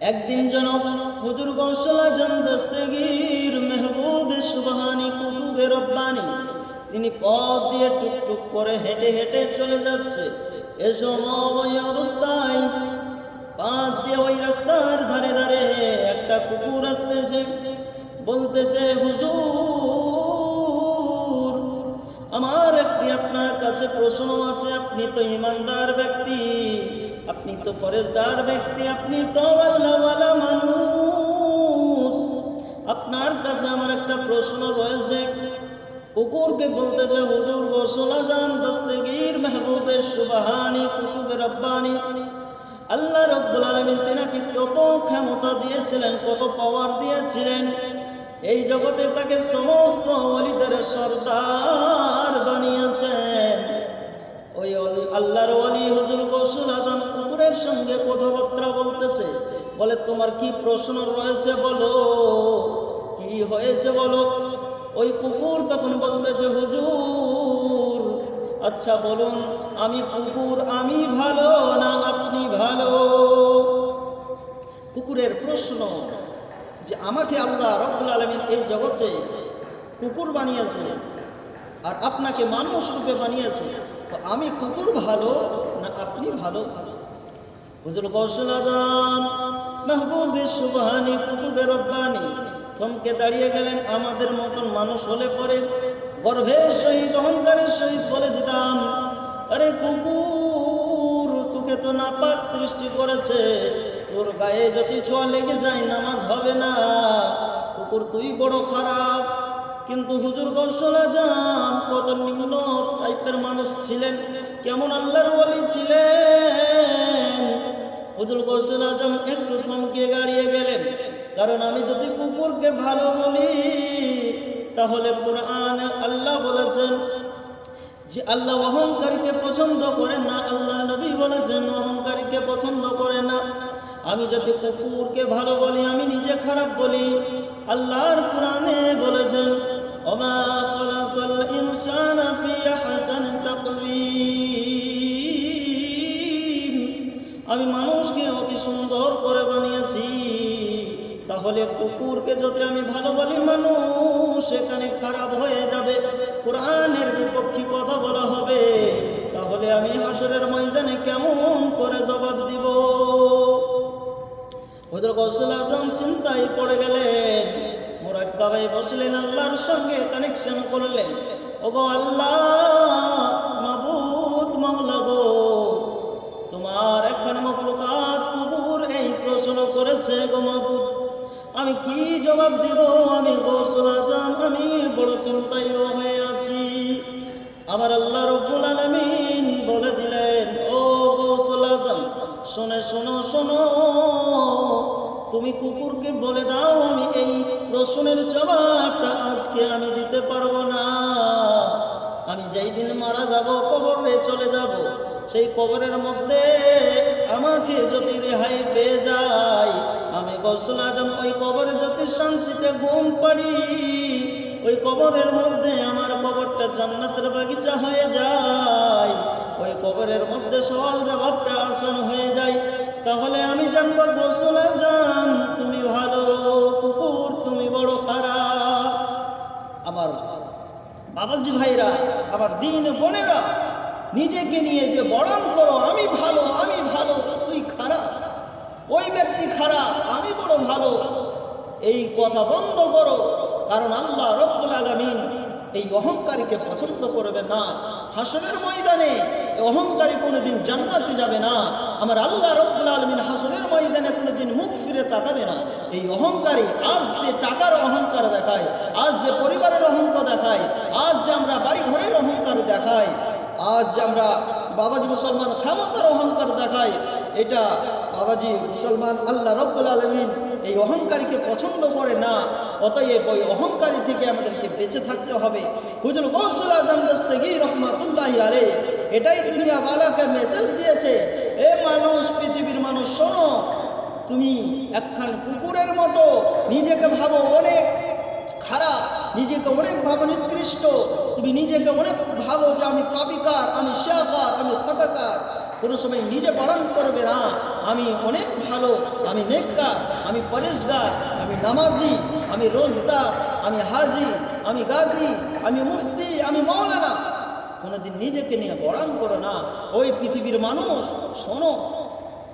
একদিন যেন হুজুর গৌসলা জন দস্তগীর মেহবুবে সুবহানি কুতুবে রব্বানি। তিনি পথ দিয়ে টুকটুক করে হেঁটে হেঁটে চলে যাচ্ছে। এ সময় অবস্থায়। পাশ দিয়ে ওই রাস্তার ধারে ধারে একটা কুকুর আসতেছে। বলতেছে, হুজুর, আমার একটি আপনার কাছে প্রশ্ন আছে। আপনি তো ইমানদার ব্যক্তি। আপনি তো পরেশদার ব্যক্তি, আপনি তো আল্লাহওয়ালা মানুষ। আপনার কাছে আমার একটা প্রশ্ন রয়েছে। কুকুরকে বলতেছে হুজুর গোসল আজাম দস্তগীর, মেহবুবের সুবাহানি, কুতুবের রব্বানি। আল্লাহ রব্বুল আলমিন তিনাকে কত ক্ষমতা দিয়েছিলেন, কত পাওয়ার দিয়েছিলেন। এই জগতে তাকে সমস্ত অলিদের সর্দার বলে, তোমার কি প্রশ্ন রয়েছে বলো? কি হয়েছে বলো? ওই কুকুর তখন বলতেছে, হুজুর আচ্ছা বলুন, আমি কুকুর, আমি ভালো না আপনি ভালো? কুকুরের প্রশ্ন যে, আমাকে আল্লাহ রব্বুল আলমিন এই জগতে কুকুর বানিয়েছে আর আপনাকে মানুষ রূপে বানিয়েছে, তো আমি কুকুর ভালো না আপনি ভালো? হুজুর কৌশল আজম মেহবুব সুবহানি, কুতুবে রব্বানি। থমকে দাঁড়িয়ে গেলেন আমাদের মতন মানুষ হলে পরে। গর্ভের সহিত অহংকারের সহিত বলে দিতাম। আরে কুকুর, তোকে তো নাপাক সৃষ্টি করেছে। তোর গায়ে যদি ছোঁয়া লেগে যায়, নামাজ হবে না। কুকুর, তুই বড় খারাপ। কিন্তু হুজুর কৌশল আজম কত নিম্ন টাইপের মানুষ ছিলেন। কেমন আল্লাহর ওয়ালি ছিলেন? হুজুর কৌশল আজম একটু থমকে গাড়িয়ে গেলেন। কারণ আমি যদি কুকুরকে ভালো বলি, তাহলে কোরআন আল্লাহ বলেছেন যে আল্লাহ অহংকারীকে পছন্দ করেন না আল্লাহ নবী বলেছেন অহংকারীকে পছন্দ করে না। আমি যদি কুকুরকে ভালো বলি, আমি নিজে খারাপ বলি। আল্লাহর কোরআনে বলেছেন ফি আহসানি তাকওয়িম। আমি মানুষকে তাহলে কুকুরকে যদি আমি ভালো বলি, মানুষ সেখানে খারাপ হয়ে যাবে। কোরআনের বিপক্ষে কথা বলা হবে। তাহলে আমি হাসরের ময়দানে কেমন করে জবাব দিব? হুজুর গৌসুল আজম চিন্তায় পড়ে গেলেন। মোরাক্কাবাই বসলেন, আল্লাহর সঙ্গে কানেকশন করলেন। ওগো আল্লাহ কি জবাব দিব, আমি গৌসুল আজম আমি বড় চিন্তায় হয়ে আছি। আমার আল্লাহ রব্বুল আলমিন বলে দিলেন, ও গৌসুল আজম শোনে, শোনো শোনো, তুমি কুকুরকে বলে দাও, আমি এই প্রশ্নের জবাবটা আজকে আমি দিতে পারব না। আমি যেই দিন মারা যাব, কবরে চলে যাব, সেই কবরের মধ্যে আমাকে যদি রেহাই পেয়ে যায় গৌসল ওই কবরে যদি শান্তিতে ঘুম পাড়ি, ওই কবরের মধ্যে আমার কবরটা জান্নাতের বাগিচা হয়ে যায়, ওই কবরের মধ্যে সহজ জবাবটা আসান হয়ে যায়। তাহলে আমি জানব গোসল আজম তুমি ভালো কুকুর, তুমি বড় খারাপ। আমার বাবাজি ভাইরা আবার দিন বোনেরা, নিজেকে নিয়ে যে বরণ করো, আমি ভালো আমি ভালো তুই খারাপ ওই ব্যক্তি খারাপ আমি বড় ভালো এই কথা বন্ধ করো। কারণ আল্লাহ রব্বুল আলমিন এই অহংকারীকে পছন্দ করবে না। হাসনের ময়দানে অহংকারী কোনোদিন জান্নাতে যাবে না। আমার আল্লাহ রব্বুল আলমিন হাসনের ময়দানে কোনোদিন মুখ ফিরে তাকাবে না। এই অহংকারী আজ যে টাকার অহংকার দেখায়, আজ যে পরিবারের অহংকার দেখায়, আজ যে আমরা বাড়ি ঘরের অহংকার দেখাই আজ যে আমরা বাবাজি মুসলমান ক্ষমতার অহংকার দেখাই এটা বাবাজি, মুসলমান, আল্লাহ রব্বুল আলমিন এই অহংকারীকে পছন্দ করে না। অতএব ওই অহংকারী থেকে আমাদেরকে বেঁচে থাকতে হবে। হুজুর গৌসুল আজম দস্তগি রহমাতুল্লাহ আলে এটাই দুনিয়া বালাকে মেসেজ দিয়েছে। এ মানুষ, পৃথিবীর মানুষ, শোনো, তুমি একখান কুকুরের মতো, নিজেকে ভাবো অনেক খারাপ, নিজেকে অনেক ভাবো নিকৃষ্ট, তুমি নিজেকে অনেক ভাবো যে আমি পাপিকার, আমি শেয়াকার, আমি খতাকার কোনো সময় নিজে পালন করবে না। আমি অনেক ভালো, আমি নেকা আমি পরেশগার, আমি নামাজি, আমি রোজদার, আমি হাজি, আমি গাজী, আমি মুফতি, আমি মৌলানা কোনোদিন নিজেকে নিয়ে বড়ান করো না। ওই পৃথিবীর মানুষ, শোনো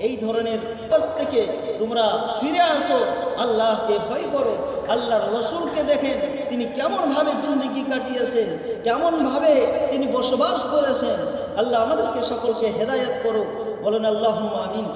এই ধরনের কাছ থেকে তোমরা ফিরে আসো, আল্লাহকে ভয় করো, আল্লাহর রসুলকে দেখেন তিনি কেমনভাবে জিন্দিগি কাটিয়েছেন, কেমনভাবে তিনি বসবাস করেছেন, আল্লাহ আমাদেরকে সকলকে হেদায়ত করো বলেন আল্লাহ আমিন।